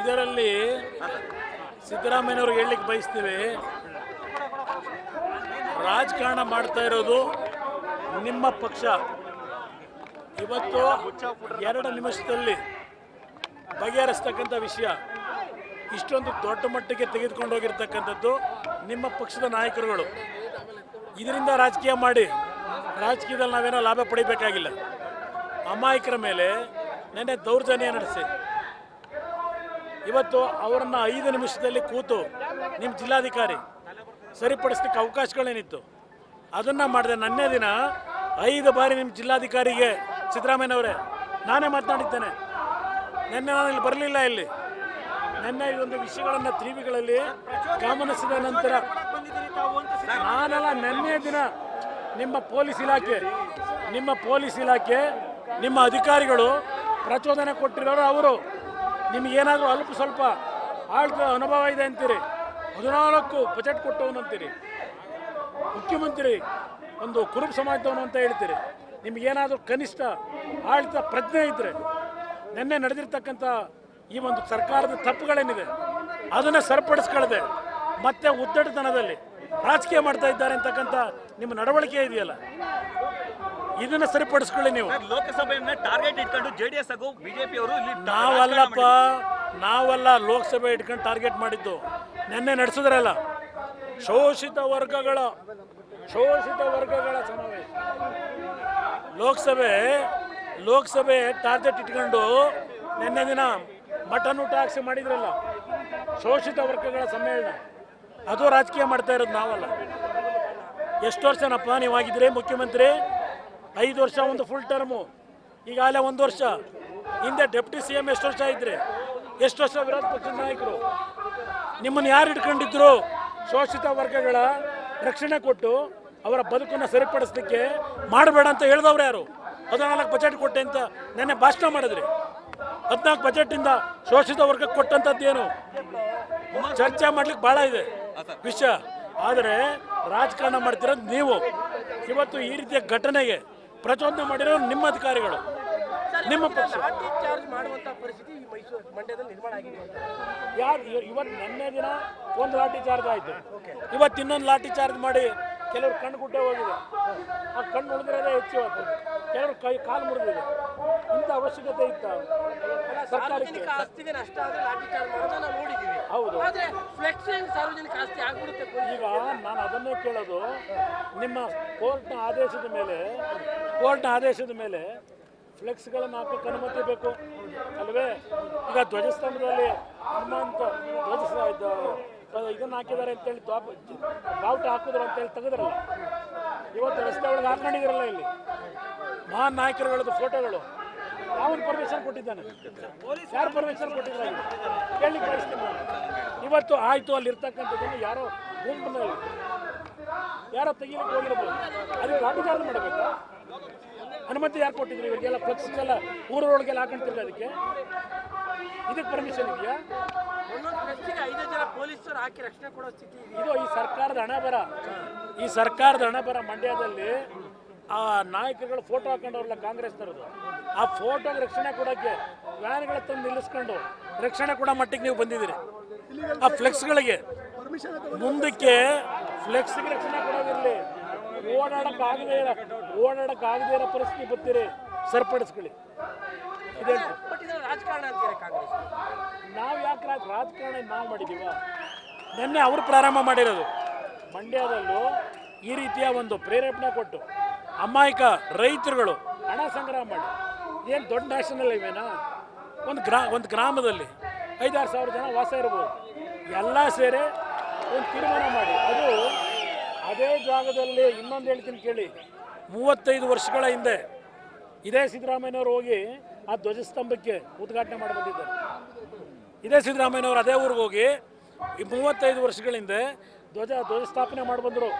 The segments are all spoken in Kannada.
ಇದರಲ್ಲಿ ಸಿದ್ದರಾಮಯ್ಯವ್ರಿಗೆ ಹೇಳಲಿಕ್ಕೆ ಬಯಸ್ತೀವಿ. ರಾಜಕಾರಣ ಮಾಡ್ತಾ ಇರೋದು ನಿಮ್ಮ ಪಕ್ಷ. ಇವತ್ತು ಎರಡು ನಿಮಿಷದಲ್ಲಿ ಬಗೆಹರಿಸ್ತಕ್ಕಂಥ ವಿಷಯ, ಇಷ್ಟೊಂದು ದೊಡ್ಡ ಮಟ್ಟಿಗೆ ತೆಗೆದುಕೊಂಡು ಹೋಗಿರ್ತಕ್ಕಂಥದ್ದು ನಿಮ್ಮ ಪಕ್ಷದ ನಾಯಕರುಗಳು. ಇದರಿಂದ ರಾಜಕೀಯ ಮಾಡಿ, ರಾಜಕೀಯದಲ್ಲಿ ನಾವೇನೋ ಲಾಭ ಪಡಿಬೇಕಾಗಿಲ್ಲ. ಅಮಾಯಕರ ಮೇಲೆ ನೆನ್ನೆ ದೌರ್ಜನ್ಯ ನಡೆಸಿ ಇವತ್ತು ಅವರನ್ನು ಐದು ನಿಮಿಷದಲ್ಲಿ ಕೂತು ನಿಮ್ಮ ಜಿಲ್ಲಾಧಿಕಾರಿ ಸರಿಪಡಿಸ್ಲಿಕ್ಕೆ ಅವಕಾಶಗಳೇನಿತ್ತು? ಅದನ್ನು ಮಾಡಿದೆ ನನ್ನೇ ದಿನ ಐದು ಬಾರಿ ನಿಮ್ಮ ಜಿಲ್ಲಾಧಿಕಾರಿಗೆ ಸಿದ್ದರಾಮಯ್ಯನವರೇ, ನಾನೇ ಮಾತನಾಡಿದ್ದೇನೆ. ನಿನ್ನೆ ನಾನು ಇಲ್ಲಿ ಬರಲಿಲ್ಲ ಇಲ್ಲಿ. ನಿನ್ನೆ ಈ ಒಂದು ವಿಷಯಗಳನ್ನು ಟಿವಿಗಳಲ್ಲಿ ಗಮನಿಸಿದ ನಂತರ ನಾನೆಲ್ಲ ನಿನ್ನೆ ದಿನ ನಿಮ್ಮ ಪೊಲೀಸ್ ಇಲಾಖೆ, ನಿಮ್ಮ ಪೊಲೀಸ್ ಇಲಾಖೆ, ನಿಮ್ಮ ಅಧಿಕಾರಿಗಳು ಪ್ರಚೋದನೆ ಕೊಟ್ಟಿರೋರು ಅವರು. ನಿಮಗೇನಾದರೂ ಅಲ್ಪ ಸ್ವಲ್ಪ ಆಳ್ತ ಅನುಭವ ಇದೆ ಅಂತೀರಿ? ಹದಿನಾಲ್ಕು ಬಜೆಟ್ ಕೊಟ್ಟವನು ಅಂತೀರಿ. ಮುಖ್ಯಮಂತ್ರಿ ಒಂದು ಕುರುಬ ಸಮಾಜದವನು ಅಂತ ಹೇಳ್ತೀರಿ. ನಿಮಗೇನಾದರೂ ಕನಿಷ್ಠ ಆಳ್ತ ಪ್ರಜ್ಞೆ ಇದ್ದರೆ ನಿನ್ನೆ ನಡೆದಿರ್ತಕ್ಕಂಥ ಈ ಒಂದು ಸರ್ಕಾರದ ತಪ್ಪುಗಳೇನಿದೆ, ಅದನ್ನು ಸರಿಪಡಿಸ್ಕೊಳ್ಳದೆ ಮತ್ತೆ ಉದ್ದಟತನದಲ್ಲಿ ರಾಜಕೀಯ ಮಾಡ್ತಾ ಇದ್ದಾರೆ ಅಂತಕ್ಕಂಥ ನಿಮ್ಮ ನಡವಳಿಕೆ ಇದೆಯಲ್ಲ? ಇದನ್ನು ಸರಿಪಡಿಸ್ಕೊಳ್ಳಿ ನೀವು. ಲೋಕಸಭೆಯನ್ನ ಟಾರ್ಗೆಟ್ ಇಟ್ಕೊಂಡು ಜೆಡಿಎಸ್ ಹಾಗೂ ಬಿಜೆಪಿ ಅವರು ಇಲ್ಲಿ ನಾವಲ್ಲಪ್ಪ ನಾವಲ್ಲ ಲೋಕಸಭೆ ಇಟ್ಕೊಂಡು ಟಾರ್ಗೆಟ್ ಮಾಡಿದ್ದು. ನಿನ್ನೆ ನಡೆಸಿದ್ರಲ್ಲ ಶೋಷಿತ ವರ್ಗಗಳ ಶೋಷಿತ ವರ್ಗಗಳ ಸಮಾವೇಶ. ಲೋಕಸಭೆ ಲೋಕಸಭೆ ಟಾರ್ಗೆಟ್ ಇಟ್ಕೊಂಡು ನಿನ್ನೆ ದಿನ ಮಟನ್ ಊಟ ಹಾಕ್ಸಿ ಮಾಡಿದ್ರಲ್ಲ ಶೋಷಿತ ವರ್ಗಗಳ ಸಮ್ಮೇಳನ. ಅದು ರಾಜಕೀಯ ಮಾಡ್ತಾ ಇರೋದು ನಾವಲ್ಲ. ಎಷ್ಟು ವರ್ಷನಪ್ಪ ನೀವಾಗಿದ್ರೆ ಮುಖ್ಯಮಂತ್ರಿ? ಐದು ವರ್ಷ ಒಂದು ಫುಲ್ ಟರ್ಮು ಈಗಾಗಲೇ ಒಂದು ವರ್ಷ. ಹಿಂದೆ ಡೆಪ್ಟಿ ಸಿ ಎಂ ಎಷ್ಟು ವರ್ಷ ಇದ್ರಿ? ಎಷ್ಟು ವರ್ಷ ವಿರೋಧ ಪಕ್ಷದ ನಾಯಕರು? ನಿಮ್ಮನ್ನು ಯಾರು ಇಟ್ಕೊಂಡಿದ್ರು ಶೋಷಿತ ವರ್ಗಗಳ ರಕ್ಷಣೆ ಕೊಟ್ಟು ಅವರ ಬದುಕನ್ನು ಸರಿಪಡಿಸ್ಲಿಕ್ಕೆ ಮಾಡಬೇಡ ಅಂತ ಹೇಳಿದವ್ರು ಯಾರು? ಹದಿನಾಲ್ಕು ಬಜೆಟ್ ಕೊಟ್ಟೆ ಅಂತ ನೆನ್ನೆ ಭಾಷಣ ಮಾಡಿದ್ರಿ. ಹದಿನಾಲ್ಕು ಬಜೆಟಿಂದ ಶೋಷಿತ ವರ್ಗಕ್ಕೆ ಕೊಟ್ಟಂಥದ್ದೇನು ಚರ್ಚೆ ಮಾಡ್ಲಿಕ್ಕೆ ಭಾಳ ಇದೆ ವಿಷಯ. ಆದರೆ ರಾಜಕಾರಣ ಮಾಡ್ತಿರೋದು ನೀವು. ಇವತ್ತು ಈ ರೀತಿಯ ಘಟನೆಗೆ ಪ್ರಚೋದನೆ ಮಾಡಿರೋ ನಿಮ್ಮ ಅಧಿಕಾರಿಗಳು. ನಿಮ್ಮ ಪಕ್ಷ. ಚಾರ್ಜ್ ಮಾಡುವಂತ ಪರಿಸ್ಥಿತಿ ಈ ಮೈಸೂರು ಮಂಡ್ಯದಲ್ಲಿ ನಿರ್ಮಾಣ ಆಗಿದೆ. ಯಾರು ಇವತ್ತು ನಿನ್ನೆ ದಿನ ಒಂದು ಲಾಠಿ ಚಾರ್ಜ್ ಆಯಿತು. ಇವತ್ತು ಇನ್ನೊಂದು ಲಾಠಿ ಚಾರ್ಜ್ ಮಾಡಿ ಕೆಲವರು ಕಣ್ಣು ಗುಡ್ಡೆ ಹೋಗಿದೆ. ಆ ಕಣ್ಣು ಉಳಿದಿರೋದೇ ಹೆಚ್ಚು ಹೋಗ್ತದೆ ಕೆಲವರು ಕೈ ಕಾಲು ಮುರಿದಿದೆ. ಇಂಥ ಅವಶ್ಯಕತೆ ಇತ್ತ? ಸಾರ್ವಜನಿಕ ಆಸ್ತಿಗೆ ನಷ್ಟ ಆದ್ರೆ ಲಾಠಿ ಚಾರ್ಜ್ ಮಾಡೋದು ನಾವು ನೋಡಿದೀವಿ ಹೌದು. ಆದರೆ ಫ್ಲೆಕ್ಸಿಂಗ್ ಸಾರ್ವಜನಿಕ ಆಸ್ತಿ ಆಗ್ಬಿಡುತ್ತೆ? ಈಗ ನಾನು ಅದನ್ನೇ ಕೇಳೋದು. ನಿಮ್ಮ ಕೋರ್ಟ್ನ ಆದೇಶದ ಮೇಲೆ ಕೋರ್ಟ್ನ ಆದೇಶದ ಮೇಲೆ ಫ್ಲೆಕ್ಸ್ಗಳನ್ನು ಹಾಕೋಕ್ಕೆ ಅನುಮತಿ ಬೇಕು. ಅಲ್ವೇ? ಈಗ ಧ್ವಜಸ್ತಂಭದಲ್ಲಿ ಹನುಮಂತ ಧ್ವಜ ಇದನ್ನು ಹಾಕಿದ್ದಾರೆ ಅಂತೇಳಿ ದ್ವಾಪ ಬಾವುಟ ಹಾಕಿದ್ರು ಅಂತೇಳಿ ತೆಗೆದ್ರಲ್ಲ. ಇವತ್ತು ರಸ್ತೆ ಒಳಗೆ ಹಾಕೊಂಡಿದ್ದೀರಲ್ಲ ಇಲ್ಲಿ? ಮಹಾನ್ ನಾಯಕರುಗಳದ್ದು ಫೋಟೋಗಳು. ಯಾವನ್ ಪರ್ಮಿಷನ್ ಕೊಟ್ಟಿದ್ದಾನೆ? ಯಾರು ಪರ್ಮಿಷನ್ ಕೊಟ್ಟಿದ್ದಾರೆ? ಕೇಳಿ ಕಳಿಸ್ತೀನಿ ಇವತ್ತು ಆಯಿತು ಅಲ್ಲಿ ಇರ್ತಕ್ಕಂಥದ್ದನ್ನು ಯಾರೋ ಗುಂಪಿನಲ್ಲಿ, ಯಾರೋ ತೆಗಿಲಿಕ್ಕೆ ಹೋಗಿರ್ಬೋದು. ಅದಕ್ಕೆ ಲಾಠಿಚಾರ್ಜ್ ಮಾಡಬೇಕಾ? ಅನುಮತಿ ಯಾರು ಕೊಟ್ಟಿದ್ರು ಇವರಿಗೆಲ್ಲ? ಫ್ಲೆಕ್ಸ್ಗೆಲ್ಲ ಊರೊಳಗೆಲ್ಲ ಹಾಕೊಂತಿಲ್ಲ ಅದಕ್ಕೆ? ಇದಕ್ಕೆ ಪರ್ಮಿಷನ್ ಇದೆಯಾ? ಐದು ಜನ ಪೊಲೀಸರು ಹಾಕಿ ರಕ್ಷಣೆ ಕೊಡೋ ಸ್ಥಿತಿ ಇದು ಈ ಸರ್ಕಾರದ ಹಣ ಬರ ಈ ಸರ್ಕಾರದ ಹಣ ಬರ ಮಂಡ್ಯದಲ್ಲಿ ಆ ನಾಯಕರುಗಳು ಫೋಟೋ ಹಾಕೊಂಡವ್ರಲ್ಲ ಕಾಂಗ್ರೆಸ್ ತರದು ಆ ಫೋಟೋಗೆ ರಕ್ಷಣೆ ಕೊಡೋಕ್ಕೆ ವ್ಯಾನ್ಗಳ ತಂದು ನಿಲ್ಲಿಸ್ಕೊಂಡು ರಕ್ಷಣೆ ಕೊಡೋ ಮಟ್ಟಿಗೆ ನೀವು ಬಂದಿದ್ದೀರಿ. ಆ ಫ್ಲೆಕ್ಸ್ಗಳಿಗೆ ಮುಂದಕ್ಕೆ ಫ್ಲೆಕ್ಸ್ಗೆ ರಕ್ಷಣೆ ಕೊಡೋದಿರಲಿ. ಓಡಾಡಕ್ಕಾಗದೇ ಇರೋ ಓಡಾಡಕ್ಕಾಗದೇ ಇರೋ ಪರಿಸ್ಥಿತಿ ಬರ್ತೀರಿ. ಸರಿಪಡಿಸ್ಕೊಳ್ಳಿ. ರಾಜಕಾರಣ ನಾವು ಯಾಕೆ ರಾಜ ರಾಜಕಾರಣ ನಾವು ಮಾಡಿದ್ದೀವ ನಿನ್ನೆ ಅವ್ರು ಪ್ರಾರಂಭ ಮಾಡಿರೋದು. ಮಂಡ್ಯದಲ್ಲೂ ಈ ರೀತಿಯ ಒಂದು ಪ್ರೇರೇಪಣೆ ಕೊಟ್ಟು ಅಮಾಯಕ ರೈತರುಗಳು ಹಣ ಸಂಗ್ರಹ ಮಾಡಿ. ಏನು ದೊಡ್ಡ ನ್ಯಾಷನಲ್ ಹೈವೇನಾ ಒಂದು ಗ್ರಾ ಒಂದು ಗ್ರಾಮದಲ್ಲಿ ಐದಾರು ಸಾವಿರ ಜನ ವಾಸ ಇರ್ಬೋದು. ಎಲ್ಲ ಸೇರಿ ಒಂದು ತೀರ್ಮಾನ ಮಾಡಿ. ಅದು ಅದೇ ಜಾಗದಲ್ಲಿ ಇನ್ನೊಂದು ಹೇಳ್ತೀನಿ ಕೇಳಿ. ಮೂವತ್ತೈದು ವರ್ಷಗಳ ಹಿಂದೆ ಇದೇ ಸಿದ್ದರಾಮಯ್ಯನವರು ಹೋಗಿ ಆ ಧ್ವಜಸ್ತಂಭಕ್ಕೆ ಉದ್ಘಾಟನೆ ಮಾಡಿ ಬಂದಿದ್ದಾರೆ. ಇದೇ ಸಿದ್ದರಾಮಯ್ಯನವರು ಅದೇ ಊರಿಗೆ ಹೋಗಿ ಈ ಮೂವತ್ತೈದು ವರ್ಷಗಳ ಹಿಂದೆ ಧ್ವಜ ಧ್ವಜಸ್ಥಾಪನೆ ಮಾಡಿ ಬಂದರು.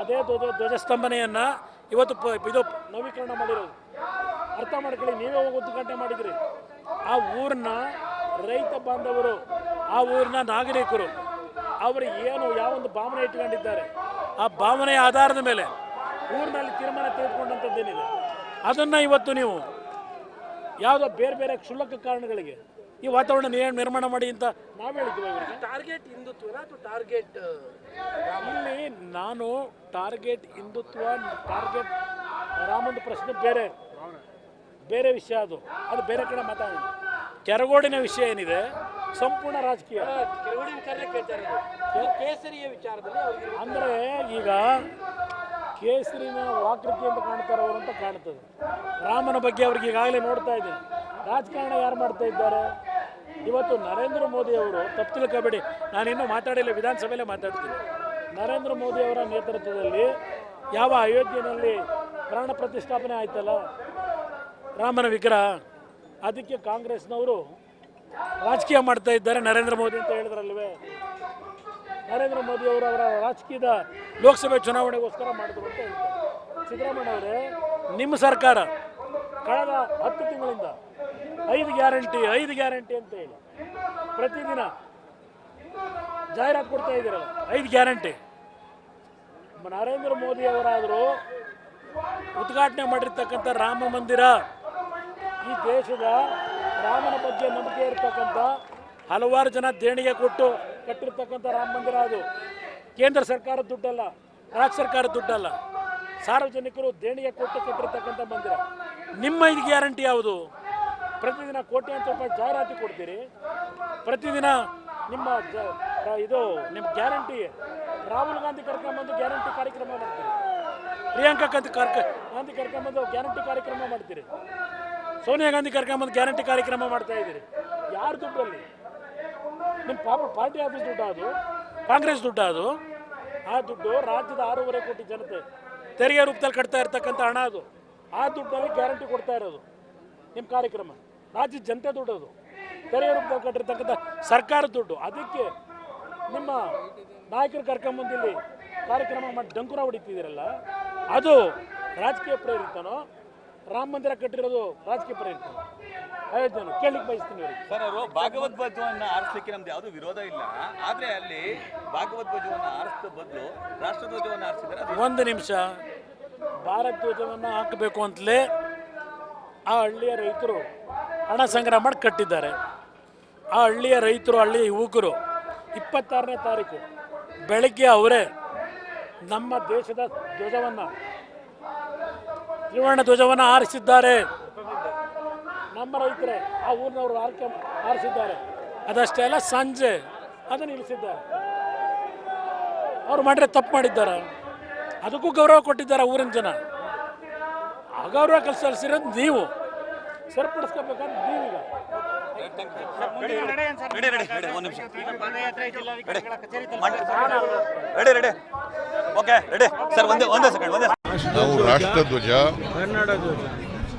ಅದೇ ಧ್ವಜ ಧ್ವಜಸ್ತಂಭನೆಯನ್ನು ಇವತ್ತು ಪ ಇದು ನವೀಕರಣ ಮಾಡಿರೋದು. ಅರ್ಥ ಮಾಡ್ಕೊಳ್ಳಿ, ನೀವೇ ಹೋಗಿ ಉದ್ಘಾಟನೆ ಮಾಡಿದ್ರಿ. ಆ ಊರನ್ನ ರೈತ ಬಾಂಧವರು, ಆ ಊರಿನ ನಾಗರಿಕರು, ಅವರು ಏನು ಯಾವೊಂದು ಭಾವನೆ ಇಟ್ಕೊಂಡಿದ್ದಾರೆ? ಆ ಭಾವನೆಯ ಆಧಾರದ ಮೇಲೆ ಊರಿನಲ್ಲಿ ತೀರ್ಮಾನ ತೆಗೆದುಕೊಂಡಂಥದ್ದೇನಿದೆ? ಅದನ್ನು ಇವತ್ತು ನೀವು ಯಾವುದೋ ಬೇರೆ ಬೇರೆ ಕ್ಷುಲ್ಲಕ ಕಾರಣಗಳಿಗೆ ಈ ವಾತಾವರಣ ಏನು ನಿರ್ಮಾಣ ಮಾಡಿ ಅಂತ ನಾವು ಹೇಳಿದ್ವಿ ಟಾರ್ಗೆಟ್ ಹಿಂದುತ್ವ ಅಥವಾ ಟಾರ್ಗೆಟ್ ಇಲ್ಲಿ ನಾನು ಟಾರ್ಗೆಟ್ ಹಿಂದುತ್ವ ಟಾರ್ಗೆಟ್ ರಾಮಂದು ಪ್ರಶ್ನೆ ಬೇರೆ. ಬೇರೆ ವಿಷಯ ಅದು. ಅದು ಬೇರೆ ಕಡೆ ಮಾತಾಡೋಣ. ಕೆರಗೋಡಿನ ವಿಷಯ ಏನಿದೆ? ಸಂಪೂರ್ಣ ರಾಜಕೀಯ. ಕೇಸರಿಯ ವಿಚಾರದಲ್ಲಿ ಅಂದರೆ ಈಗ ಕೇಸರಿನ ವಾಕೃತಿ ಅಂತ ಕಾಣ್ತಾರೆ ಅವರು ಅಂತ ಕಾಣ್ತದೆ. ರಾಮನ ಬಗ್ಗೆ ಅವ್ರಿಗೆ ಈಗಾಗಲೇ ನೋಡ್ತಾ ಇದ್ದೀನಿ. ರಾಜಕಾರಣ ಯಾರು ಮಾಡ್ತಾ ಇದ್ದಾರೆ? ಇವತ್ತು ನರೇಂದ್ರ ಮೋದಿ ಅವರು ತಪ್ಪು ನಾನು ನಾನಿನ್ನೂ ಮಾತಾಡಿಲ್ಲ ವಿಧಾನಸಭೆಯಲ್ಲೇ ಮಾತಾಡ್ತೀನಿ. ನರೇಂದ್ರ ಮೋದಿ ಅವರ ನೇತೃತ್ವದಲ್ಲಿ ಯಾವ ಅಯೋಧ್ಯೆಯಲ್ಲಿ ಪ್ರಾಣ ಪ್ರತಿಷ್ಠಾಪನೆ ಆಯ್ತಲ್ಲ? ರಾಮನ ವಿಗ್ರಹ ಅದಕ್ಕೆ ಕಾಂಗ್ರೆಸ್ನವರು ರಾಜಕೀಯ ಮಾಡ್ತಾ ಇದ್ದಾರೆ ನರೇಂದ್ರ ಮೋದಿ ಅಂತ ಹೇಳಿದ್ರಲ್ವೇ? ನರೇಂದ್ರ ಮೋದಿ ಅವರು ಅವರ ರಾಜಕೀಯದ ಲೋಕಸಭೆ ಚುನಾವಣೆಗೋಸ್ಕರ ಮಾಡಿದ್ರು ಅಂತ ಹೇಳ್ತಾರೆ. ಸಿದ್ದರಾಮಯ್ಯ ಅವರೇ, ನಿಮ್ಮ ಸರ್ಕಾರ ಕಳೆದ ಹತ್ತು ತಿಂಗಳಿಂದ ಐದು ಗ್ಯಾರಂಟಿ ಐದು ಗ್ಯಾರಂಟಿ ಅಂತ ಹೇಳಿ ಪ್ರತಿದಿನ ಜಾಹೀರಾತು ಕೊಡ್ತಾ ಇದ್ದೀರಲ್ಲ, ಐದು ಗ್ಯಾರಂಟಿ. ನರೇಂದ್ರ ಮೋದಿ ಅವರಾದರೂ ಉದ್ಘಾಟನೆ ಮಾಡಿರ್ತಕ್ಕಂಥ ರಾಮ ಮಂದಿರ ಈ ದೇಶದ ರಾಮನ ಬಗ್ಗೆ ನಂಬಿಕೆ ಇರತಕ್ಕಂಥ ಹಲವಾರು ಜನ ದೇಣಿಗೆ ಕೊಟ್ಟು ಕಟ್ಟಿರ್ತಕ್ಕಂಥ ರಾಮ ಮಂದಿರ ಅದು. ಕೇಂದ್ರ ಸರ್ಕಾರದ ದುಡ್ಡಲ್ಲ, ರಾಜ್ಯ ಸರ್ಕಾರದ ದುಡ್ಡಲ್ಲ. ಸಾರ್ವಜನಿಕರು ದೇಣಿಗೆ ಕೊಟ್ಟು ಕಟ್ಟಿರ್ತಕ್ಕಂಥ ಮಂದಿರ. ನಿಮ್ಮ ಇದು ಗ್ಯಾರಂಟಿ ಯಾವುದು? ಪ್ರತಿದಿನ ಕೋಟ್ಯಾಂತರ ರೂಪಾಯಿ ಜಾಹೀರಾತು ಕೊಡ್ತೀರಿ. ಪ್ರತಿದಿನ ನಿಮ್ಮ ಇದು, ನಿಮ್ಮ ಗ್ಯಾರಂಟಿ, ರಾಹುಲ್ ಗಾಂಧಿ ಕರ್ಕೊಂಬಂದು ಗ್ಯಾರಂಟಿ ಕಾರ್ಯಕ್ರಮ ಮಾಡ್ತೀರಿ. ಪ್ರಿಯಾಂಕಾ ಗಾಂಧಿ ಕರ್ಕ, ಗಾಂಧಿ ಕರ್ಕೊಂಬಂದು ಗ್ಯಾರಂಟಿ ಕಾರ್ಯಕ್ರಮ ಮಾಡ್ತೀರಿ. ಸೋನಿಯಾ ಗಾಂಧಿ ಕರ್ಕೊಂಬಂದು ಗ್ಯಾರಂಟಿ ಕಾರ್ಯಕ್ರಮ ಮಾಡ್ತಾ ಇದ್ದೀರಿ. ಯಾರ ದುಡ್ಡಲ್ಲಿ? ನಿಮ್ಮ ಪಾಪ ಪಾರ್ಟಿ ಆಫೀಸ್ ದುಡ್ಡು ಅದು, ಕಾಂಗ್ರೆಸ್ ದುಡ್ಡು ಅದು. ಆ ದುಡ್ಡು ರಾಜ್ಯದ ಆರೂವರೆ ಕೋಟಿ ಜನತೆ, ತೆರಿಗೆ ರೂಪದಲ್ಲಿ ಕಟ್ತಾ ಇರ್ತಕ್ಕಂಥ ಹಣ ಅದು. ಆ ದುಡ್ಡಲ್ಲಿ ಗ್ಯಾರಂಟಿ ಕೊಡ್ತಾ ಇರೋದು ನಿಮ್ಮ ಕಾರ್ಯಕ್ರಮ. ರಾಜ್ಯದ ಜನತೆ ದುಡ್ಡು ಅದು. ತೆರಿಗೆ ರೂಪದಲ್ಲಿ ಕಟ್ಟಿರ್ತಕ್ಕಂಥ ಸರ್ಕಾರದ ದುಡ್ಡು. ಅದಕ್ಕೆ ನಿಮ್ಮ ನಾಯಕರು ಕರ್ಕೊಂಬಂದಿಲ್ಲಿ ಕಾರ್ಯಕ್ರಮ ಮಾಡಿ ಡಂಕುರ ಹೊಡಿತಿದ್ದೀರಲ್ಲ, ಅದು ರಾಜಕೀಯ ಪ್ರೇರಿತನೋ ರಾಮ ಮಂದಿರ ಕಟ್ಟಿರೋದು ರಾಜಕೀಯ ಪ್ರೇರಿತ ಅಯೋಧ್ಯೆನು ಕೇಳಲಿಕ್ಕೆ ಬಯಸ್ತೀನಿ ಅವರಿಗೆ. ಸರ್ ಅವರು ಭಾಗವತ್ ಧ್ವಜವನ್ನ ಆರಿಸ್ಲಿಕ್ಕೆ ನಮ್ದು ಯಾವುದು ವಿರೋಧ ಇಲ್ಲ. ಆದ್ರೆ ಅಲ್ಲಿ ಭಾಗವತ್ ಧ್ವಜವನ್ನ ಆರಿಸಿದ ಬದಲು ರಾಷ್ಟ್ರಧ್ವಜವನ್ನ ಆರಿಸಿದ್ದಾರೆ. ಅದು ಒಂದು ನಿಮಿಷ. ಭಾರತ ಧ್ವಜವನ್ನು ಹಾಕಬೇಕು ಅಂತಲೇ ಆ ಹಳ್ಳಿಯ ರೈತರು ಹಣ ಸಂಗ್ರಹ ಮಾಡಿ ಕಟ್ಟಿದ್ದಾರೆ. ಆ ಹಳ್ಳಿಯ ರೈತರು ಹಳ್ಳಿಯ ಯುವಕರು ಇಪ್ಪತ್ತಾರನೇ ತಾರೀಕು ಬೆಳಗ್ಗೆ ಅವರೇ ನಮ್ಮ ದೇಶದ ಧ್ವಜವನ್ನು ತ್ರಿವರ್ಣ ಧ್ವಜವನ್ನು ಆರಿಸಿದ್ದಾರೆ ನಮ್ಮ ರೈತರೇ ಆ ಊರಿನವರು ಆರ್ಕೆ ಆರಿಸಿದ್ದಾರೆ ಅದಷ್ಟೇ ಅಲ್ಲ ಸಂಜೆ ಅದನ್ನು ಇಳಿಸಿದ್ದಾರೆ ಅವ್ರು ಮಾಡಿದ್ರೆ ತಪ್ಪು ಮಾಡಿದ್ದಾರೆ. ಅದಕ್ಕೂ ಗೌರವ ಕೊಟ್ಟಿದ್ದಾರೆ ಊರಿನ ಜನ. ಅಗೌರವ ಕೆಲಸ ಸಲ್ಲಿಸಿರೋದು ನೀವು. ಸರಿಪಡಿಸ್ಕೋಬೇಕಂತ ನೀವೀಗ. ರೆಡಿ ರೆಡಿ ರೆಡಿ ಒಂದು ನಿಮಿಷ. Ready ready okay ready sir ಒಂದೇ ಒಂದೇ ಸೆಕೆಂಡ್ ಒಂದೇ ನಾವು ರಾಷ್ಟ್ರಧ್ವಜ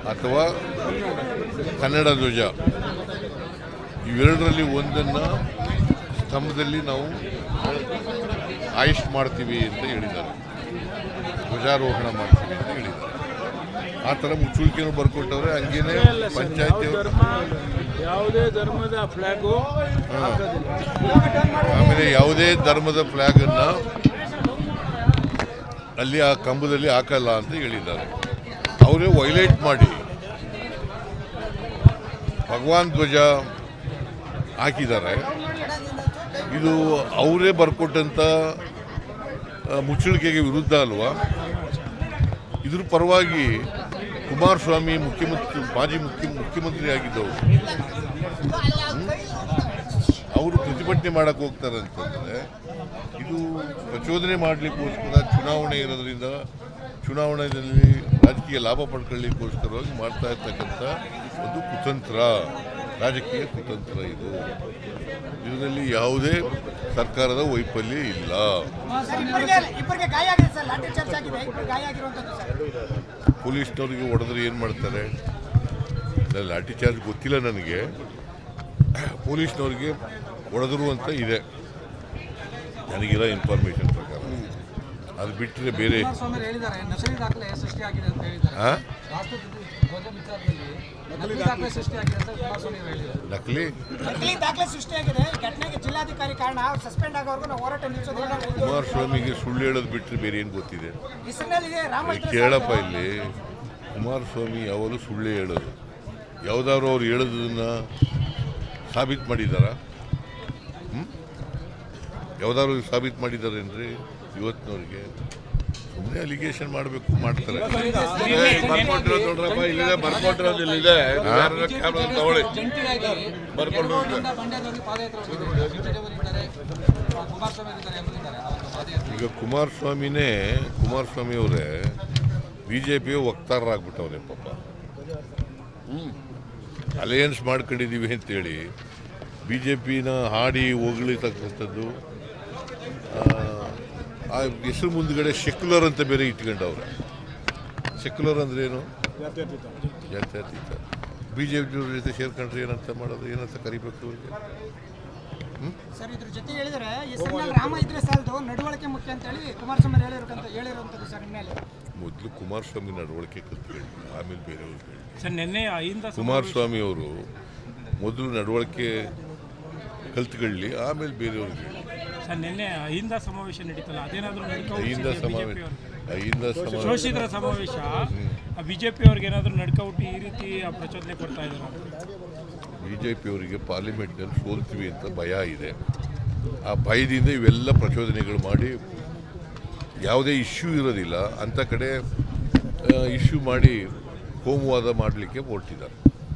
ಅಥವಾ ಕನ್ನಡ ಧ್ವಜ. ಇವೆರಡರಲ್ಲಿ ಒಂದನ್ನು ಸ್ತಂಭದಲ್ಲಿ ನಾವು ಆಯುಷ್ ಮಾಡ್ತೀವಿ ಅಂತ ಹೇಳಿದ್ದಾರೆ. ಧ್ವಜಾರೋಹಣ ಮಾಡ್ತೀವಿ ಅಂತ ಹೇಳಿದ್ದಾರೆ. ಆ ಥರ ಮುಚ್ಚುವಿಕೆನೂ ಬರ್ಕೊಟ್ಟವ್ರೆ ಹಂಗೇನೆ ಪಂಚಾಯತ್ ಯಾವುದೇ ಧರ್ಮದ ಫ್ಲಾಗು ಆಮೇಲೆ ಯಾವುದೇ ಧರ್ಮದ ಫ್ಲಾಗ್ ಅನ್ನ ಅಲ್ಲಿ ಆ ಕಂಬದಲ್ಲಿ ಹಾಕಲ್ಲ ಅಂತ ಹೇಳಿದ್ದಾರೆ. ಅವರೇ ವೈಲೇಟ್ ಮಾಡಿ ಭಗವಾನ್ ಧ್ವಜ ಹಾಕಿದ್ದಾರೆ. ಇದು ಅವರೇ ಬರ್ಕೊಟ್ಟಂಥ ಮುಚ್ಚಳಿಕೆಗೆ ವಿರುದ್ಧ ಅಲ್ವಾ? ಇದ್ರ ಪರವಾಗಿ ಕುಮಾರಸ್ವಾಮಿ ಮುಖ್ಯಮಂತ್ರಿ, ಮಾಜಿ ಮುಖ್ಯ ಮುಖ್ಯಮಂತ್ರಿ ಆಗಿದ್ದವರು ಅವರು ಪ್ರತಿಭಟನೆ ಮಾಡಕ್ಕೆ ಹೋಗ್ತಾರೆ ಅಂತಂದ್ರೆ ಇದು ಪ್ರಚೋದನೆ ಮಾಡಲಿಕ್ಕೋಸ್ಕರ ಚುನಾವಣೆ ಇರೋದ್ರಿಂದ ಚುನಾವಣೆಯಲ್ಲಿ ರಾಜಕೀಯ ಲಾಭ ಪಡ್ಕೊಳ್ಳಿಕ್ಕೋಸ್ಕರವಾಗಿ ಮಾಡ್ತಾ ಇರ್ತಕ್ಕಂಥ ಒಂದು ಕುತಂತ್ರ ರಾಜಕೀಯ ಕುತಂತ್ರ ಇದು. ಇದರಲ್ಲಿ ಯಾವುದೇ ಸರ್ಕಾರದ ವೈಫಲ್ಯ ಇಲ್ಲ. ಪೊಲೀಸ್ನವ್ರಿಗೆ ಹೊಡೆದ್ರೆ ಏನು ಮಾಡ್ತಾರೆ? ಲಾಠಿ ಚಾರ್ಜ್ ಗೊತ್ತಿಲ್ಲ ನನಗೆ. ಪೊಲೀಸ್ನವ್ರಿಗೆ ಹೊಡೆದ್ರು ಅಂತ ಇದೆ. ನನಗಿರೋ ಇನ್ಫಾರ್ಮೇಷನ್ ಪ್ರಕಾರ. ಅದು ಬಿಟ್ಟರೆ ಬೇರೆ ನಕಲಿ ದಾಖಲೆ ಸೃಷ್ಟಿಯಾಗಿದೆ ಅಂತ ಹೇಳಿದ್ದಾರೆ. ರಾಷ್ಟ್ರ ಧ್ವಜ ವಿಚಾರದಲ್ಲಿ ನಕಲಿ ದಾಖಲೆ ಸೃಷ್ಟಿಯಾಗಿದೆ ಅಂತ ಕುಮಾರಸ್ವಾಮಿ ಅವರು ಹೇಳಿದ್ದಾರೆ. ನಕಲಿ? ನಕಲಿ ದಾಖಲೆ ಸೃಷ್ಟಿಯಾಗಿದೆ ಈ ಘಟನೆಗೆ ಜಿಲ್ಲಾಧಿಕಾರಿ ಕಾರಣ ಅವ್ರು ಸಸ್ಪೆಂಡ್ ಆಗೋವರೆಗೂ ನಾವು ಹೋರಾಟ ನಿಲ್ಲಿಸೋದಿಲ್ಲ ಕುಮಾರಸ್ವಾಮಿಗೆ ಸುಳ್ಳು ಹೇಳೋದು ಬಿಟ್ಟರೆ ಬೇರೆ ಏನು ಗೊತ್ತಿದೆ? ಕೇಳಪ್ಪ ಇಲ್ಲಿ. ಕುಮಾರಸ್ವಾಮಿ ಯಾವಾಗಲೂ ಸುಳ್ಳೇ ಹೇಳೋದು. ಯಾವುದಾದ್ರು ಅವ್ರು ಹೇಳೋದನ್ನ ಸಾಬೀತು ಮಾಡಿದ್ದಾರಾ? ಯಾವ್ದಾದ್ರು ಸಾಬೀತು ಮಾಡಿದಾರೇನ್ರಿ ಇವತ್ತಿನವ್ರಿಗೆ? ಸುಮ್ಮನೆ ಅಲಿಗೇಷನ್ ಮಾಡಬೇಕು ಮಾಡ್ತಾರೆ. ಬರ್ಕೊಂಡಿರೋದು ನೋಡ್ರಪ್ಪ ಇಲ್ಲಿದೆ ಬರ್ಕೊಂಡಿರೋದು ಇಲ್ಲಿದೆ. ಕ್ಯಾಮ್ರಾ ತಗೊಳ್ಳಿ. ಬರ್ಕೊಂಡು ಈಗ ಕುಮಾರಸ್ವಾಮಿನೇ ಕುಮಾರಸ್ವಾಮಿ ಅವರೇ ಬಿ ಜೆ ಪಿಯ ವಕ್ತಾರರಾಗ್ಬಿಟ್ಟವ್ರೆ ಪಾಪ. ಅಲಯನ್ಸ್ ಮಾಡ್ಕೊಂಡಿದ್ದೀವಿ ಅಂತೇಳಿ ಬಿ ಜೆ ಪಿನ ಹಾಡಿ ಹೊಗಳಿತಕ್ಕಂಥದ್ದು ಆ ಹೆಸರು ಮುಂದ್ಗಡೆ ಸೆಕ್ಯುಲರ್ ಅಂತ ಬೇರೆ ಇಟ್ಕೊಂಡವ್ರೆ. ಸೆಕ್ಯುಲರ್ ಅಂದ್ರೆ ಏನು? ಜಾತ್ಯತೀತ ಬಿ ಜೆ ಪಿ ಜೊತೆ ಸೇರ್ಕೊಂಡ್ರೆ ಏನಂತ ಮಾಡೋದು ಏನಂತ ಕರಿಬೇಕು ಅವ್ರಿಗೆ ಸರ್ ಇದ್ರ ಜೊತೆ ಹೇಳಿದ್ರೆ ಹೆಸರಿನಲ್ಲಿ ರಾಮ ಇದ್ರೆ ಸಾಲದು ನಡವಳಿಕೆ ಮುಖ್ಯ ಅಂತ ಹೇಳಿ ಕುಮಾರಸ್ವಾಮಿ ಹೇಳಿರುವಂತ ಹೇಳಿರುವಂತದ್ದು ಸರ್ ಇನ್ಮೇಲೆ ಮೊದಲು ಕುಮಾರಸ್ವಾಮಿ ನಡವಳಿಕೆ ಕಲ್ತ್ಕೊಳ್ಳಿ ಆಮೇಲೆ ಬೇರೆಯವ್ರಿಗೆ ಹೇಳಿ ಸರ್ ನಿನ್ನೆ ಅಹಿಂದ ಕುಮಾರಸ್ವಾಮಿ ಅವರು ಮೊದಲು ನಡವಳಿಕೆ ಕಲ್ತ್ಕೊಳ್ಳಿ ಆಮೇಲೆ ಬೇರೆಯವ್ರಿಗೆ ಹೇಳಿ ನಿನ್ನೆ ಅಹಿಂದ ಸಮಾವೇಶ ನಡೀತಲ್ಲ ಅದೇನಾದರೂ ಅಹಿಂದ ಸಮಾವೇಶ. ಅಹಿಂದ ಸಮಾವೇಶ. ಶೋಷಿತರ ಸಮಾವೇಶ? ಬಿಜೆಪಿ ಅವ್ರಿಗೆ ಏನಾದ್ರೂ ನಡ್ಕೌಟ್ ಈ ರೀತಿ ಪ್ರಚೋದನೆ ಕೊಡ್ತಾ ಇದ್ದಾರೆ ಬಿ ಜೆ ಪಿಯವರಿಗೆ ಪಾರ್ಲಿಮೆಂಟ್ನಲ್ಲಿ ಸೋಲ್ತೀವಿ ಅಂತ ಭಯ ಇದೆ. ಆ ಭಯದಿಂದ ಇವೆಲ್ಲ ಪ್ರಚೋದನೆಗಳು ಮಾಡಿ ಯಾವುದೇ ಇಶ್ಯೂ ಇರೋದಿಲ್ಲ. ಅಂಥ ಕಡೆ ಇಶ್ಯೂ ಮಾಡಿ ಕೋಮುವಾದ ಮಾಡಲಿಕ್ಕೆ ಹೊರಟಿದ್ದಾರೆ.